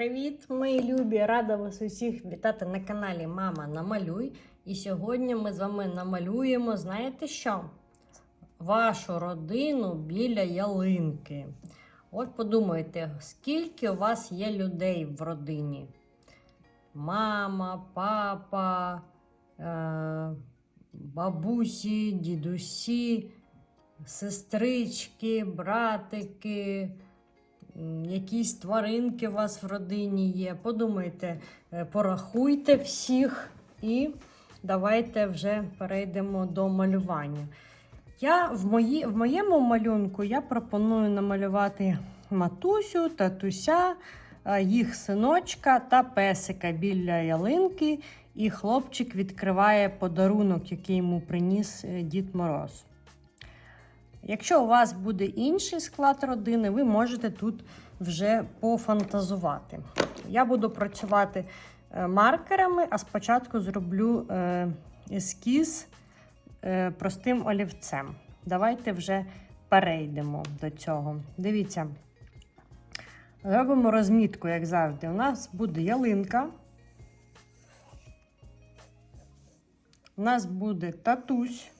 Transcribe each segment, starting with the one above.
Привіт, мої любі! Рада вас усіх вітати на каналі Мама Намалюй. І сьогодні ми з вами намалюємо, знаєте що? Вашу родину біля ялинки. От подумайте, скільки у вас є людей в родині? Мама, папа, е- бабусі, дідусі, сестрички, братики. Якісь тваринки у вас в родині є. Подумайте, е, порахуйте всіх і давайте вже перейдемо до малювання. Я в, мої, в моєму малюнку я пропоную намалювати матусю, татуся, е, їх синочка та песика біля ялинки. І хлопчик відкриває подарунок, який йому приніс е, Дід Мороз. Якщо у вас буде інший склад родини, ви можете тут вже пофантазувати. Я буду працювати е, маркерами, а спочатку зроблю е, ескіз е, простим олівцем. Давайте вже перейдемо до цього. Дивіться, робимо розмітку, як завжди. У нас буде ялинка. У нас буде татусь.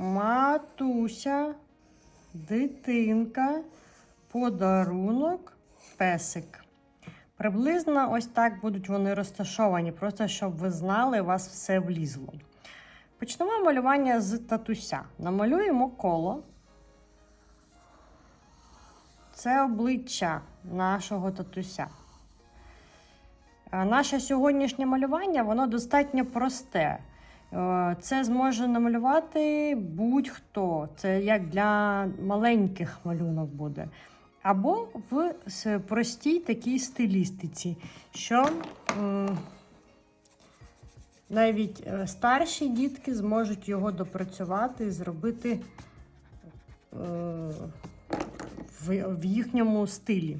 Матуся, дитинка, подарунок, песик. Приблизно ось так будуть вони розташовані, просто щоб ви знали, у вас все влізло. Почнемо малювання з татуся. Намалюємо коло. Це обличчя нашого татуся. Наше сьогоднішнє малювання воно достатньо просте. Е, Це зможе намалювати будь-хто. Це як для маленьких малюнок буде. Або в простій такій стилістиці, що навіть е, старші дітки зможуть його допрацювати і зробити е, в, в їхньому стилі.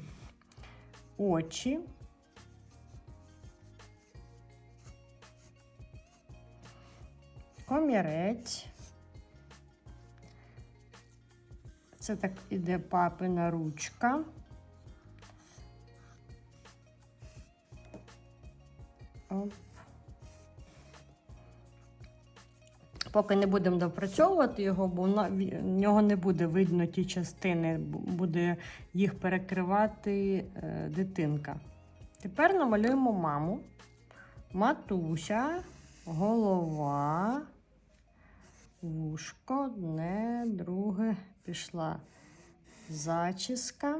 Очі. Комірець. Це так іде папина ручка. Оп. Поки не будемо допрацьовувати його, бо в нього не буде видно ті частини, буде їх перекривати е, дитинка. Тепер намалюємо маму. Матуся, голова, вушко, одне, друге, пішла зачіска,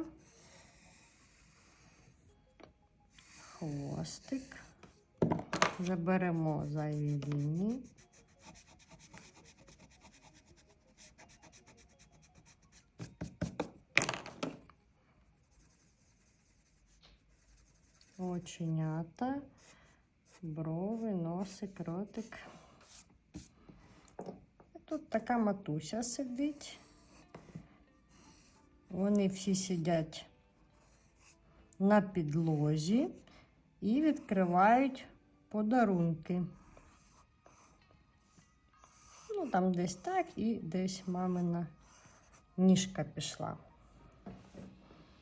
хвостик. Заберемо зайві лінії. Оченята, брови, носик, ротик. Тут така матуся сидить. Вони всі сидять на підлозі і відкривають подарунки. Ну, там десь так і десь мамина ніжка пішла.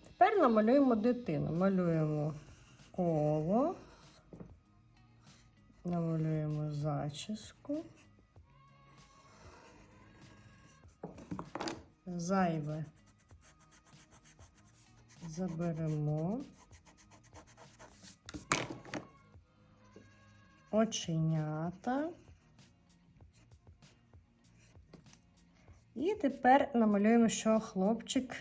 Тепер намалюємо дитину. Малюємо коло, намалюємо зачіску. Зайве заберемо. Оченята. І тепер намалюємо, що хлопчик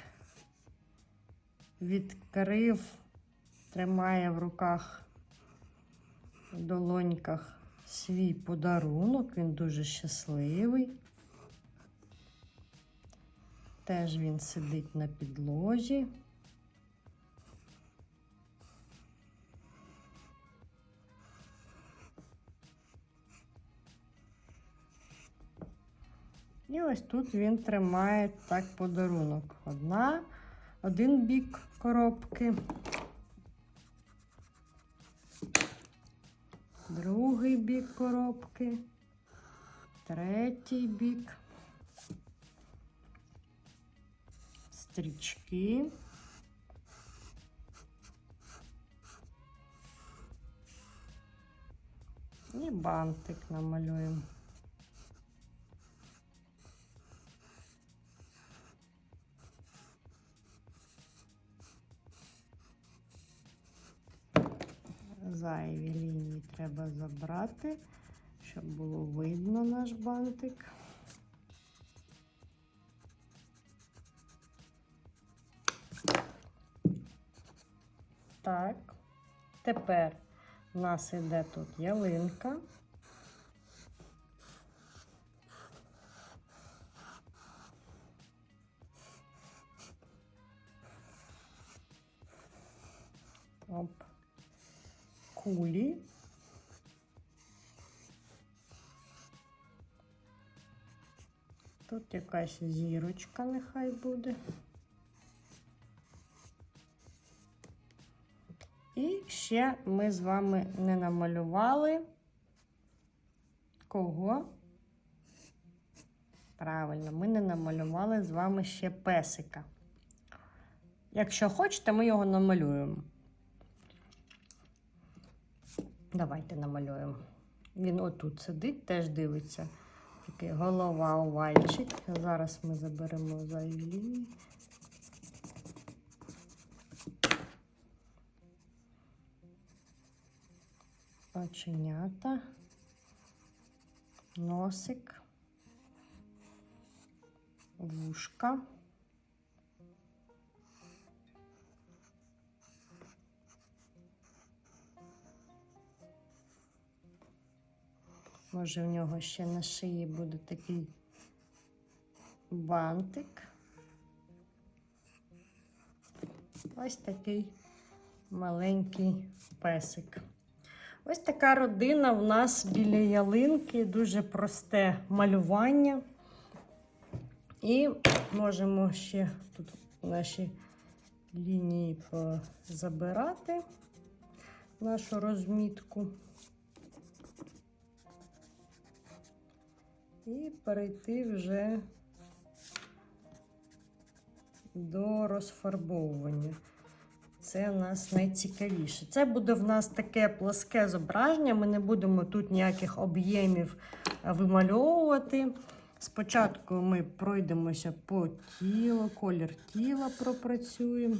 відкрив, тримає в руках, в долоньках свій подарунок. Він дуже щасливий. Теж він сидить на підлозі. І ось тут він тримає так подарунок. Одна, один бік коробки, другий бік коробки, третій бік. стрічки. І бантик намалюємо. Зайві лінії треба забрати, щоб було видно наш бантик. Тепер у нас іде тут ялинка. Оп. Кулі. Тут якась зірочка нехай буде. Ще ми з вами не намалювали кого? Правильно, ми не намалювали з вами ще песика. Якщо хочете, ми його намалюємо. Давайте намалюємо. Він отут сидить, теж дивиться. Такий голова овальчик. Зараз ми заберемо зайві лінії. Оченята, носик, вушка. Може, в нього ще на шиї буде такий бантик. Ось такий маленький песик. Ось така родина в нас біля ялинки, дуже просте малювання. І можемо ще тут наші лінії забирати нашу розмітку. І перейти вже до розфарбовування. Це у нас найцікавіше. Це буде в нас таке плоске зображення. Ми не будемо тут ніяких об'ємів вимальовувати. Спочатку ми пройдемося по тілу, колір тіла пропрацюємо.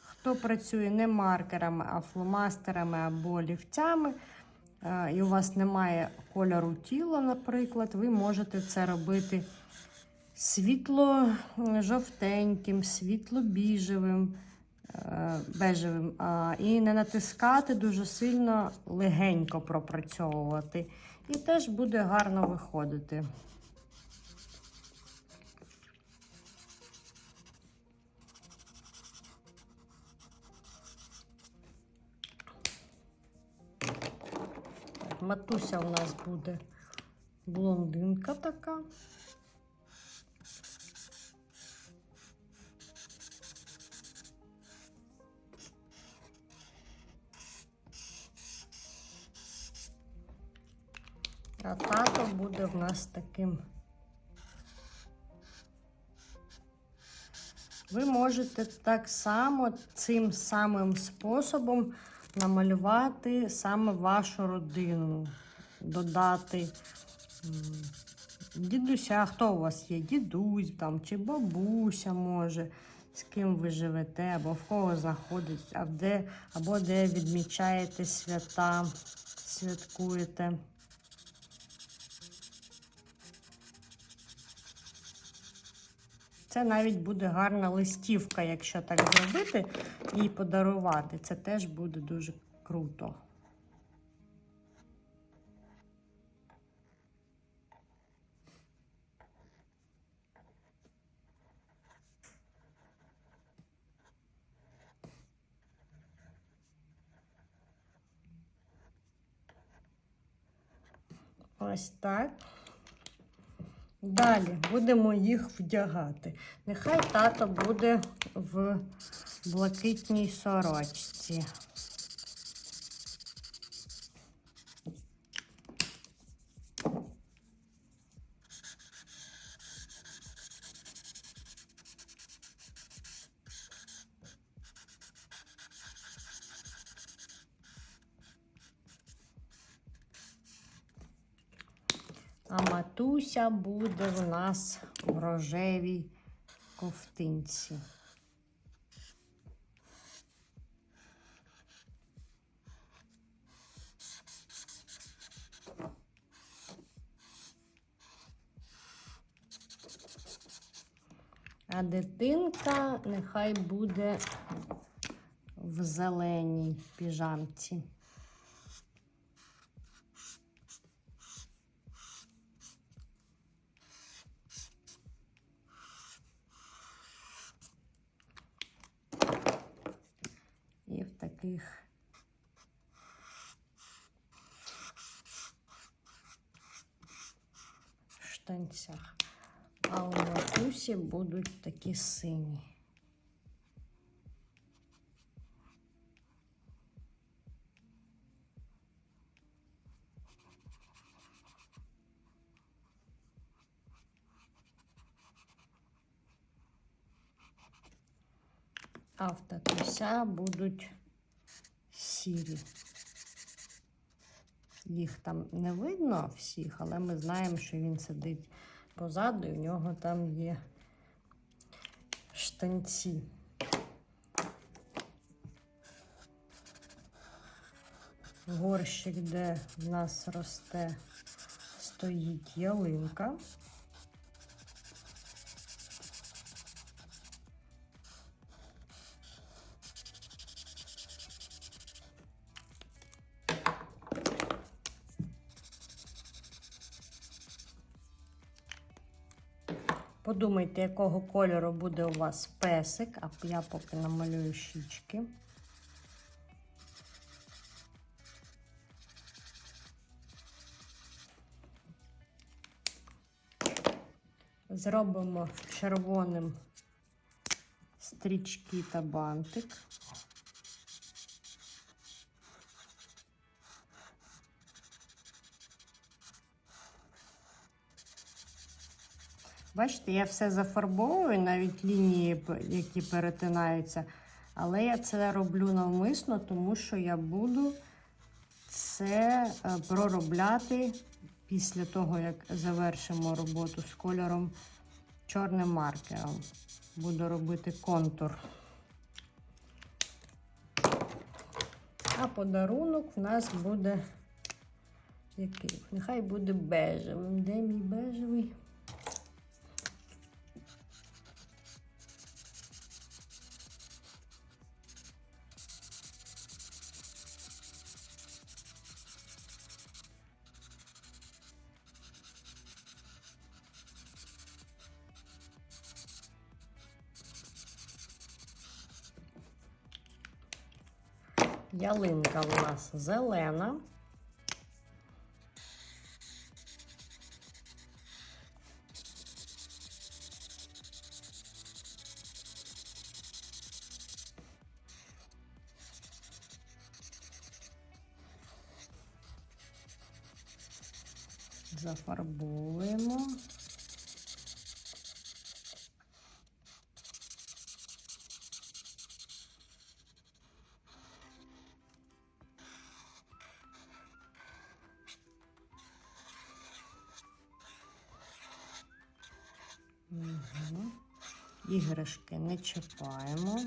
Хто працює не маркерами, а фломастерами або олівцями, і у вас немає кольору тіла, наприклад, ви можете це робити світло жовтеньким, світло-біжевим, бежевим, і не натискати дуже сильно легенько пропрацьовувати. І теж буде гарно виходити. Матуся у нас буде блондинка така. Таким. Ви можете так само цим самим способом намалювати саме вашу родину, додати дідуся, хто у вас є? Дідусь там, чи бабуся може, з ким ви живете, або в кого де, або де відмічаєте свята, святкуєте. Це навіть буде гарна листівка, якщо так зробити і подарувати. Це теж буде дуже круто. Ось так. Далі будемо їх вдягати. Нехай тато буде в блакитній сорочці. А матуся буде в нас в рожевій ковтинці. А дитинка нехай буде в зеленій піжамці. таких штанцях. А у матусі будуть такі сині. А в татуся будуть сірі. Їх там не видно всіх, але ми знаємо, що він сидить позаду, і в нього там є штанці. Горщик, де в нас росте, стоїть ялинка. Подумайте, якого кольору буде у вас песик, а я поки намалюю щічки. Зробимо червоним стрічки та бантик. Бачите, я все зафарбовую, навіть лінії, які перетинаються. Але я це роблю навмисно, тому що я буду це е, проробляти після того, як завершимо роботу з кольором чорним маркером. Буду робити контур. А подарунок в нас буде який? Нехай буде бежевим. Де мій бежевий? Ялинка у нас зелена. Зафарбовуємо. Іграшки не чіпаємо.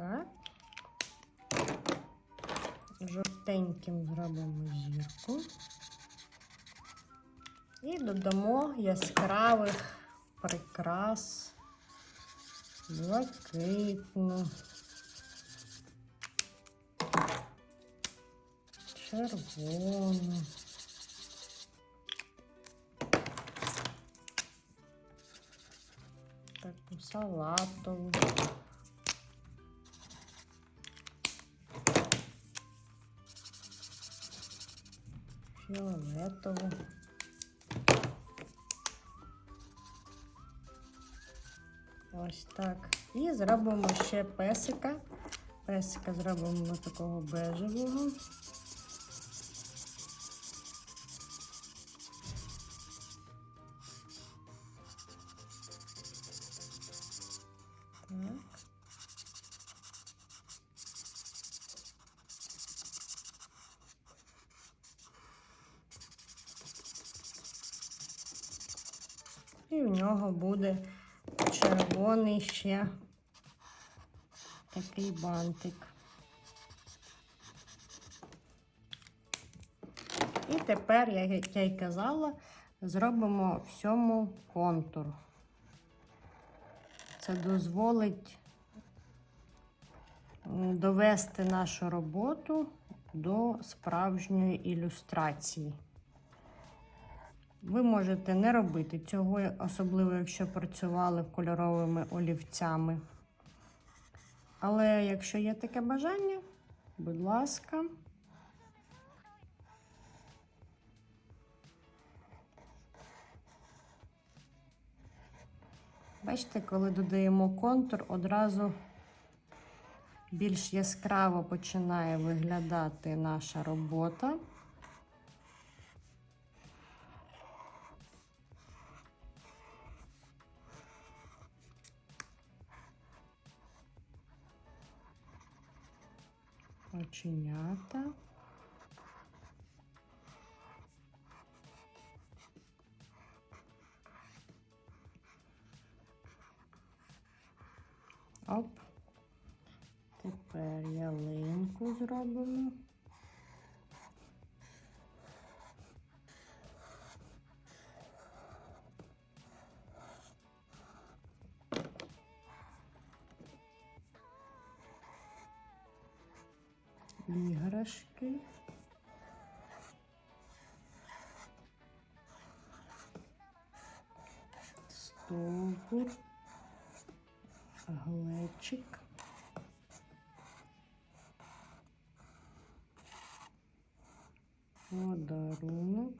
Так. Жовтеньким зробимо зірку. І додамо яскравих прикрас блакитну. червону. Таку салатову. Фіолетову. Ось так. І зробимо ще песика. Песика зробимо такого бежевого. Нього буде червоний ще такий бантик. І тепер, як я й казала, зробимо всьому контур. Це дозволить довести нашу роботу до справжньої ілюстрації. Ви можете не робити цього, особливо якщо працювали кольоровими олівцями. Але якщо є таке бажання, будь ласка. Бачите, коли додаємо контур, одразу більш яскраво починає виглядати наша робота. Оченята. Оп. Тепер ялинку зробимо. Глечик. Подарунок.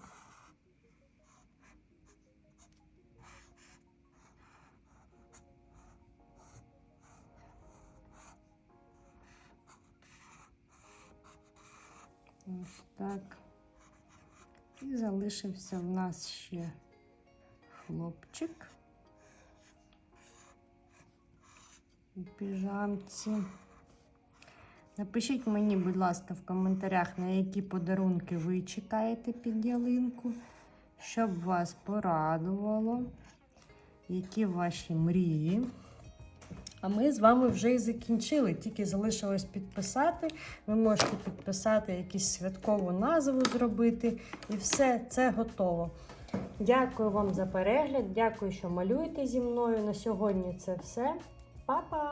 Ось так. І залишився в нас ще хлопчик піжамці. Напишіть мені, будь ласка, в коментарях, на які подарунки ви чекаєте під ялинку, щоб вас порадувало, які ваші мрії. А ми з вами вже і закінчили. Тільки залишилось підписати. Ви можете підписати якусь святкову назву зробити. І все це готово. Дякую вам за перегляд. Дякую, що малюєте зі мною. На сьогодні це все. Па-па!